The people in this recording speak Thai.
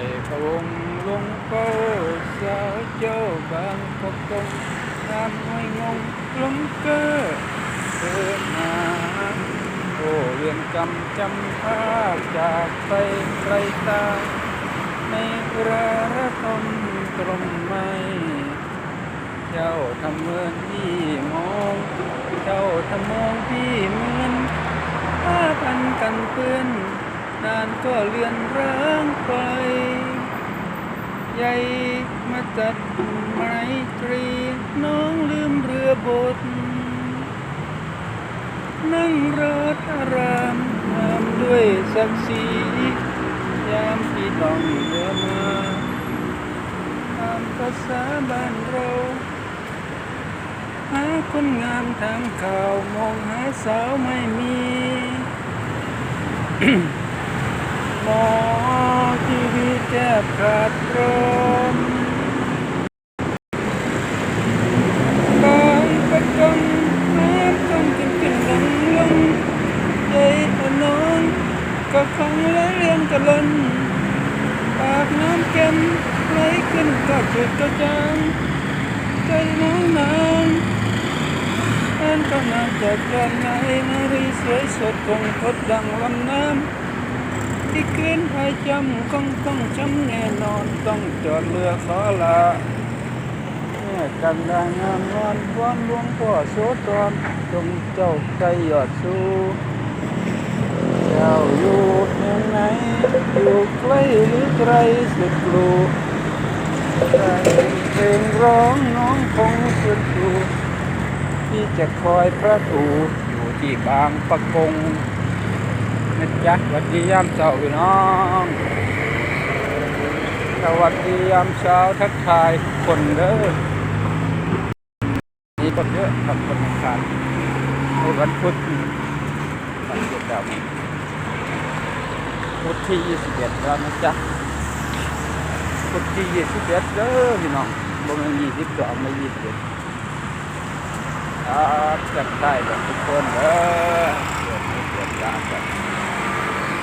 ไอ้พระองค์ลงเป้าสาวเจ้าบางกอกกงงามห้อยงงลงเกอเดินมาโอ้เวียนกรรมจำภาพจากไปไกลตาในระระทมตรมไม่เจ้าทำเมือนพี่มองเจ้าทำมองพี่เหมือนผ้าพันกันเปื้อนนานก็เลือนร้างไป ใหญ่มาจัดไมตรี น้องลืมเรือบท นั่งรถอารามงามด้วยศักดิ์ศรียามที่ต้องเรือมาตามภาษาบ้านเราหาคนงามทางข่าวมองหาสาวไม่มี หมอที วีแทบรมกายประจนน้ำต้องกินกินลงลงใจอนอนก็คงและเรียนกันลนปากน้ำเค็มไหลขึ้นก็จุดกระจางใจน้องนางอันก็น้ำจากกลางไหนนารีสวยสดคงพดดังลำน้ำ ที่คืนให้จำคงต้องจำแน่นอนต้องจอดเรือขอลาแม่กันดางามนอนวอนหลวงพ่อโสตอนจงเจ้าใจยอดสู้เจ้าอยู่แห่งไหนอยู่ใกล้หรือไกลสุดลูได้เพลงร้องน้องคงสุดอยู่ที่จะคอยพระตูอยู่ที่บางปะกง นะจ๊ะสวัสดียามเช้าพี่น้อง สวัสดียามเช้าทักทายทุกคนเด้อมีคนเยอะครับคนงารในวันพุธวันพุธดาวพุธที่21แล้วนะจ๊ะพุธที่21เอ็ดเด้อพี่น้องบ่แม่น22ไม่21ครับจัดได้แบบทุกคนเด้อเกิดไม่เดยากกัน